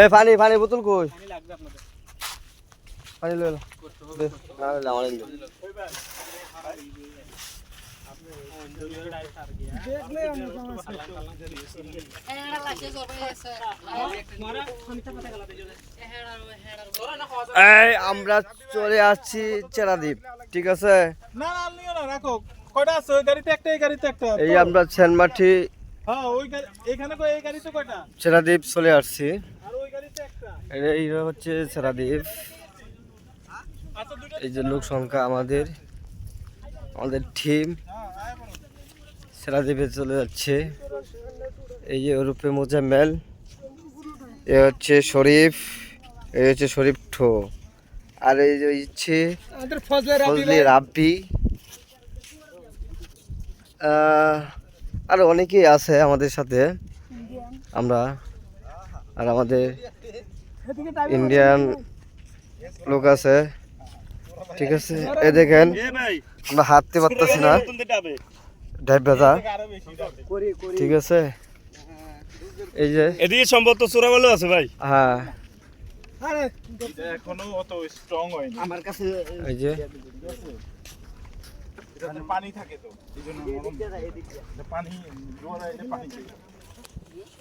এ পানি পানি বোতল কই? পানি লই আমার এই চলে আসছি চেরাদ্বীপ ঠিক আছে? না না নিও না রাখো। কয়টা আছে? ওই গাড়িতে একটা এই গাড়িতে একটা। এই আমরা সেনমাঠি হ্যাঁ ওই গাড়ি এখানে কই এই গাড়িতে কয়টা? চেরাদ্বীপ চলে আসছি। আর ওই গাড়িতে একটা? এই হচ্ছে চেরাদ্বীপ আচ্ছা এই যে লোক সংখ্যা আমাদের আমাদের টিম হ্যাঁ সেরাদ্বীপে চলে যাচ্ছে। এই যে ওরূপে মোজাম্মেল। এ হচ্ছে শরীফ এই হচ্ছে শরীফ ঠো। আর এই যে হচ্ছে ফজলে রাব্বি। আহ, আর অনেকেই আছে আমাদের সাথে। আমরা আর আমাদের ইন্ডিয়ান লোক আছে। ঠিক আছে? এ দেখেন আমরা হাঁটতে পারতেছি না। ভেজা। ঠিক আছে? এই যে। এদিকে সম্ভবত চোরাগুলো আছে ভাই। হ্যাঁ। এখনও অত স্ট্রং হয়নি। আমার কাছে এই যে। এটাতে পানি থাকে তো এই জন্য। পানি জোয়ার পানি।